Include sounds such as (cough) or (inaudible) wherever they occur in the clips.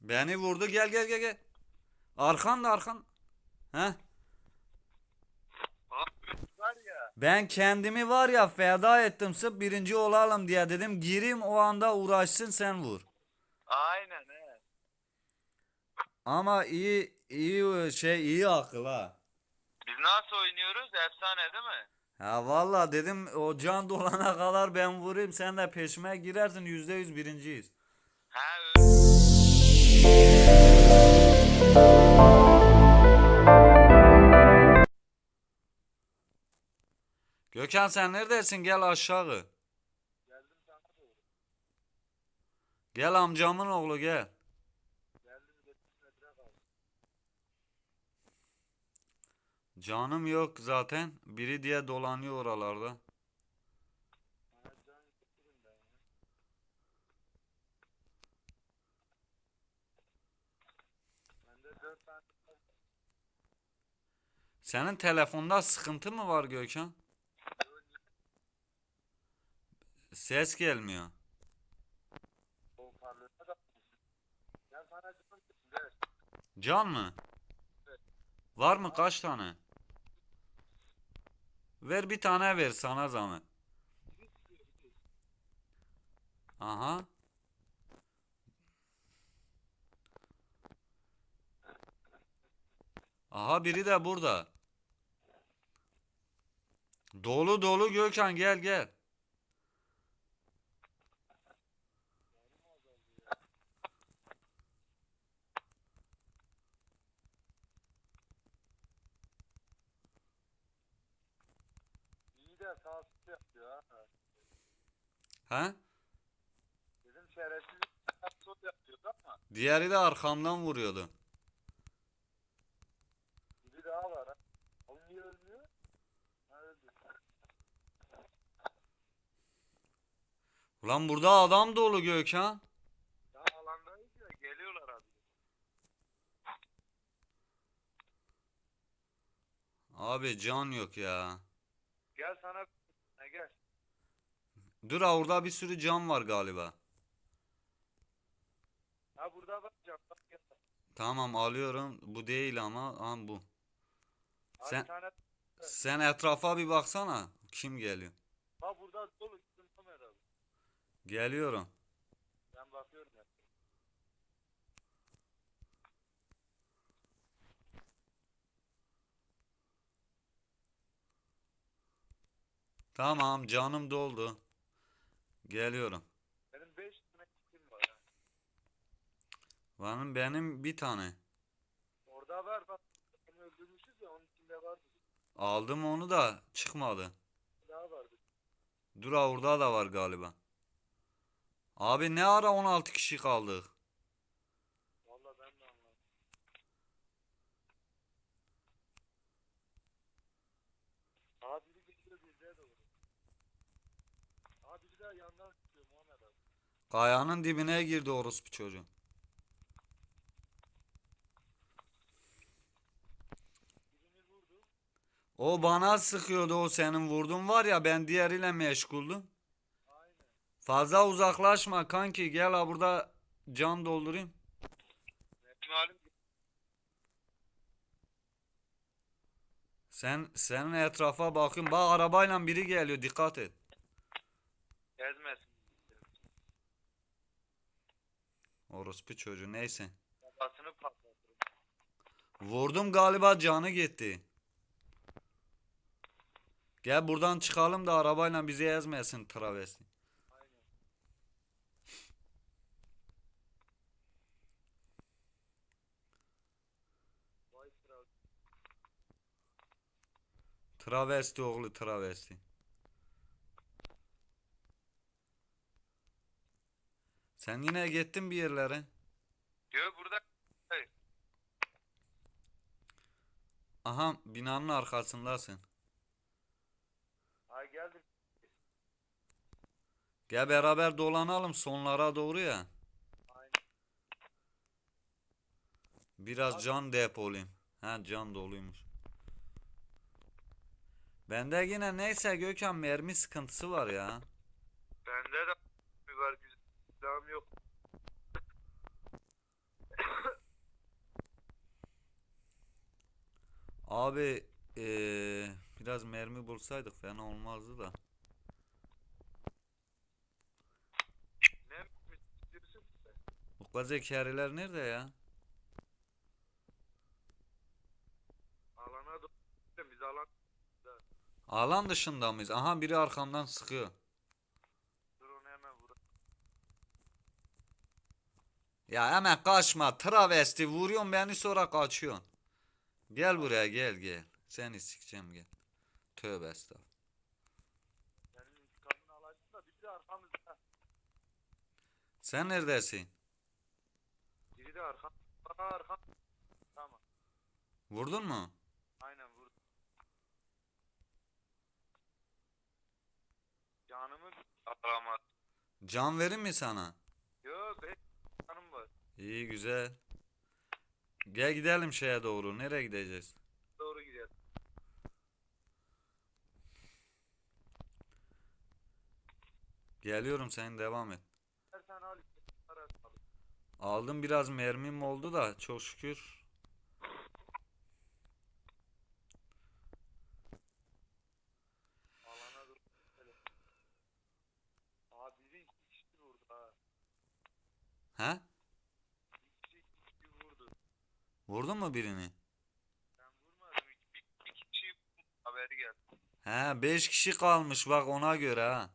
Beni vurdu gel gel gel gel. Arkan da arkan. Ya. Ben kendimi var ya feda ettim sırf birinci olalım diye dedim. Gireyim o anda uğraşsın sen vur. Aynen he. Ama iyi iyi şey iyi akıl ha. Biz nasıl oynuyoruz? Efsane değil mi? Ya valla dedim o can dolana kadar ben vurayım sen de peşime girersin yüzde yüz birinciyiz. Gökhan sen neredesin gel aşağı. Geldim sana doğru. Gel amcamın oğlu gel. Geldim 70 metre kaldı. Canım yok zaten. Biri diye dolanıyor oralarda. Ha can getirin ben ya. Bende 4 tane Senin telefonda sıkıntı mı var Gökhan? Ses gelmiyor. can mı? Var mı kaç tane? Ver bir tane ver sana zahmet. Aha. Aha biri de burada. Dolu dolu Gökhan gel gel. İyi de sağ sol yapıyor ha. Ha? Dedim şerefsiz sol ama Diğeri de arkamdan vuruyordu. biri daha var ha. O niye ölmüyor? Ha öldü. Ulan burada adam dolu Gökhan. Daha alandayız ya geliyorlar abi. Abi can yok ya. Gel sana ha, gel. Dur ha orada bir sürü can var galiba. Ha burada bak gel. Tamam alıyorum. Bu değil ama ha bu. Ha, Sen- bir tane Sen etrafa bir baksana. Kim geliyor? ha burada dolu sıkıntı mı herhalde? Geliyorum. Ben bakıyorum ya. Tamam canım doldu. Geliyorum. Benim 5 tane kitim var ha. Benim benim bir tane. Orada var bak. Seni öldürmüşüz ya onun içinde vardı. Aldım onu da çıkmadı. Daha vardı. Dur ha orada da var galiba. Abi ne ara 16 kişi kaldık? Valla ben de anlamadım. Aa biri geçiyor bizde doğru. Aa biri daha yandan çıkıyor Muhammed abi. Kayanın dibine girdi orospu çocuğu. O bana sıkıyordu o senin vurdun var ya ben diğeriyle meşguldüm. Aynen. Fazla uzaklaşma kanki gel ha burada can doldurayım. Halim Sen senin etrafa bakayım. Bak arabayla biri geliyor dikkat et. Orospu çocuğu neyse. Kafasını. Vurdum galiba canı gitti. Gel buradan çıkalım da arabayla bizi ezmesin travesti. Travesti oğlu travesti. Sen yine gittin bir yerlere. Diyor burada. Hayır. Aha binanın arkasındasın. Ha geldim. Gel beraber dolanalım sonlara doğru ya. Aynen. Biraz can depolayayım. Ha can doluymuş. Bende yine neyse Gökhan mermi sıkıntısı var ya. Bende de var iddiam yok. Abi ee, biraz mermi bulsaydık fena olmazdı da. Ne diyorsun? Bu kazı nerede ya? Alana biz alan Alan dışında mıyız? Aha biri arkamdan sıkıyor. Ya hemen kaçma. Travesti vuruyorsun beni sonra kaçıyorsun. Gel buraya gel gel. Seni sikeceğim gel. Tövbe estağfurullah. Sen neredesin? Biri de arkam. Arkam. Tamam. Vurdun mu? Aynen vur. Canımı alamaz. Can verir mi sana? Yo be canım var. İyi güzel. Gel gidelim şeye doğru. Nereye gideceğiz? Doğru gidelim. Geliyorum sen devam et. Aldım biraz mermim oldu da çok şükür. Vurdun mu birini? Ben vurmadım. Bir, bir kişi haberi geldi. He 5 kişi kalmış bak ona göre ha.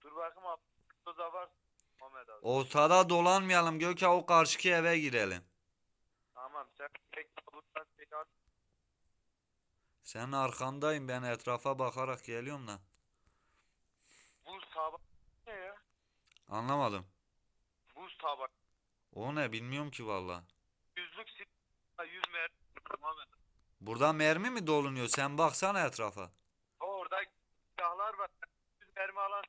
Dur bakayım abi. Burada var. Ahmet abi. Ortada dolanmayalım Gökhan o karşıki eve girelim. Tamam sen tek bulursan seni. Senin arkandayım ben etrafa bakarak geliyorum da. Buz tabak ne ya? Anlamadım. Buz tabak. O ne bilmiyorum ki valla. Yüzlük sil- 100 mermi Muhammed. Buradan mermi mi dolunuyor? Sen baksana etrafa. Orada silahlar var. 100 mermi alan.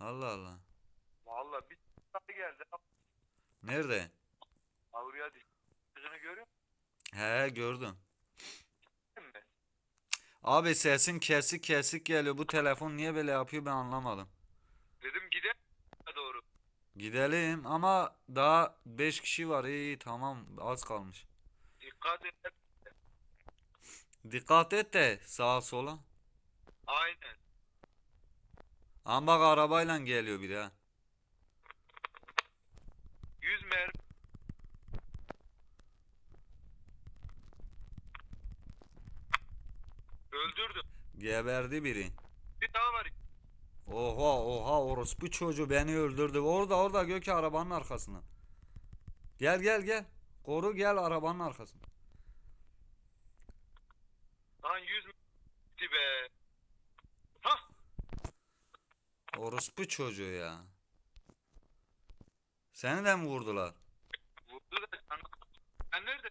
Allah Allah. Vallahi bir tane geldi. Nerede? Avruya düştü. görüyor musun? He gördüm. Abi sesin kesik kesik geliyor. Bu telefon niye böyle yapıyor ben anlamadım. Gidelim ama daha 5 kişi var. İyi tamam az kalmış. Dikkat et. Dikkat et de sağa sola. Aynen. Ama bak arabayla geliyor biri ha. Yüz mermi. Öldürdüm. Geberdi biri. Bir daha var. Oha oha orospu çocuğu beni öldürdü. Orada orada Gökü arabanın arkasında. Gel gel gel. Koru gel arabanın arkasında. Lan yüz mermi be. Hah. Orospu çocuğu ya. Seni de mi vurdular? Vurdu da sen. Sen nerede?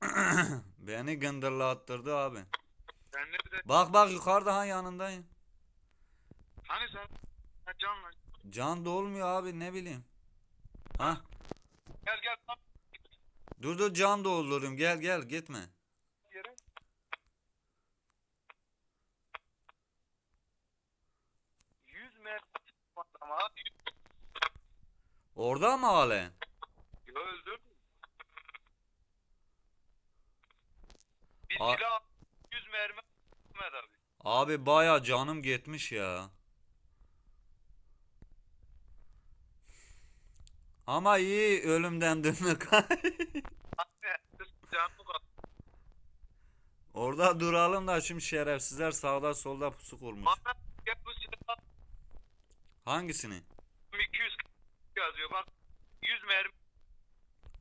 (clears throat) Beni gındırlattırdı abi. Sen nerede? Bak bak yukarıda ha yanındayım. Hani sen? Canla. Can dolmuyor abi ne bileyim. Ha Gel gel. Tam dur dur can doldurayım gel gel gitme. yere. Yüz mermi. Ama yüz. Orada mı halen? Ya öldürdüm. Bir A- silah. Yüz mermi. Ahmet abi. Abi baya canım gitmiş ya. Ama iyi ölümden dönmek. (laughs) Orada duralım da şimdi şerefsizler sağda solda pusu kurmuş. Hangisini? 200 yazıyor bak. 100 mermi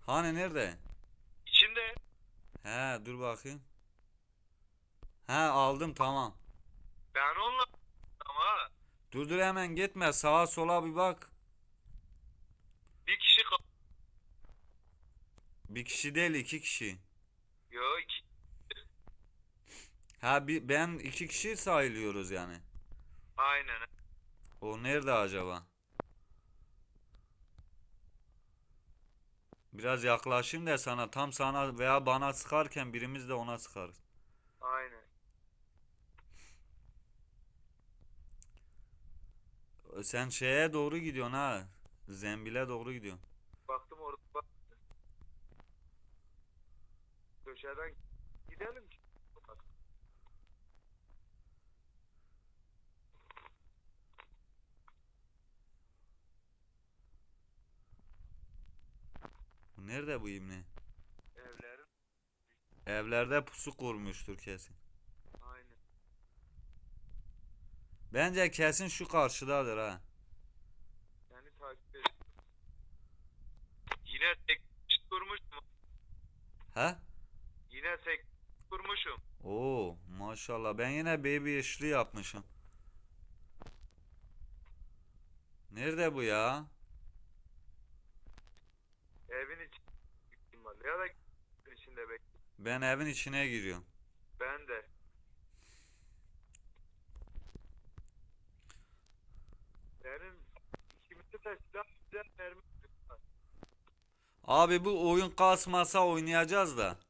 Hani nerede? içinde. He dur bakayım. He aldım tamam. Ben onunla ama Dur dur hemen gitme sağa sola bir bak. bir kişi kal. Bir kişi değil iki kişi. Yo iki. Ha bir, ben iki kişi sayılıyoruz yani. Aynen. O nerede acaba? Biraz yaklaşayım da sana tam sana veya bana sıkarken birimiz de ona sıkarız. Aynen. Sen şeye doğru gidiyorsun ha. Zembile doğru gidiyorsun. Baktım orada bak. Aşağıdan gidelim ki. Nerede bu ibne? Evlerin. Evlerde pusu kurmuştur kesin. Aynen. Bence kesin şu karşıdadır ha. Seni takip et. Yine tek. He? Yine tek kurmuşum. Oo maşallah ben yine baby işli yapmışım. Nerede bu ya? Evin içi ihtimal. Ya da içinde bek. Ben evin içine giriyorum. Ben de. Benim ikimizde de silah silah mermi. Abi bu oyun kasmasa oynayacağız da.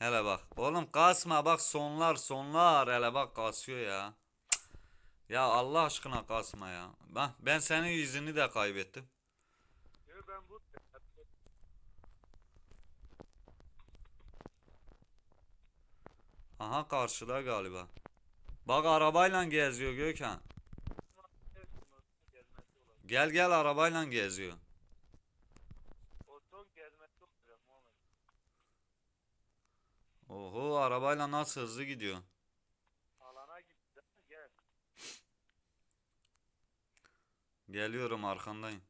Hele bak. Oğlum kasma bak sonlar sonlar hele bak kasıyor ya. Ya Allah aşkına kasma ya. Ben, ben senin yüzünü de kaybettim. Aha karşıda galiba. Bak arabayla geziyor Gökhan. Gel gel arabayla geziyor. Oho arabayla nasıl hızlı gidiyor. Alana gitti. Gel. Geliyorum arkandayım.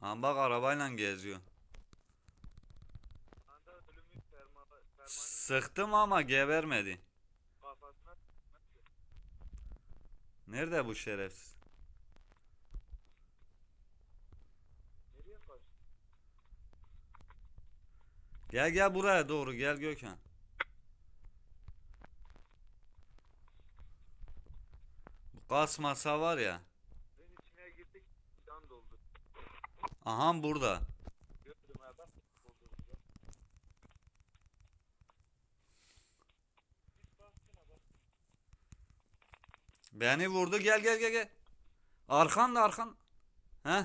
Ha bak arabayla geziyor. Sıktım ama gebermedi. Nerede bu şerefsiz? nereye kaçtı? Gel gel buraya doğru gel Gökhan. Bu kasmasa var ya. Evin içine girdik. Can doldu. Aha burada. Beni vurdu gel gel gel gel. Arkan da arkan. Heh.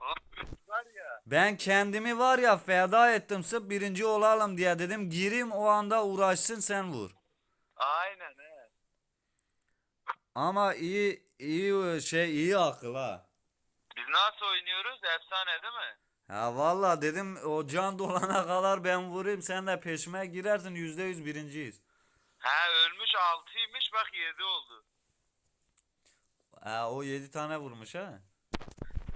Abi var ya. Ben kendimi var ya feda ettim sırf birinci olalım diye dedim. Gireyim o anda uğraşsın sen vur. Aynen he. Ama iyi iyi şey iyi akıl ha. Biz nasıl oynuyoruz? Efsane değil mi? Ya valla dedim o can dolana kadar ben vurayım sen de peşime girersin yüzde yüz birinciyiz. He ölmüş 6'ymış bak 7 oldu. Ha, o yedi tane vurmuş ha.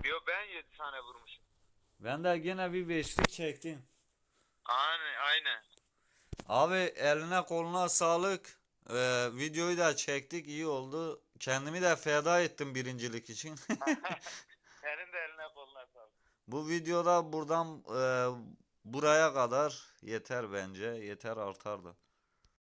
Yo ben 7 tane vurmuşum. Ben de gene bir beşlik çektim. Aynen aynen. Abi eline koluna sağlık. Ee, videoyu da çektik iyi oldu. Kendimi de feda ettim birincilik için. (laughs) Senin de eline koluna sağlık. Bu videoda buradan e, buraya kadar yeter bence. Yeter artar da.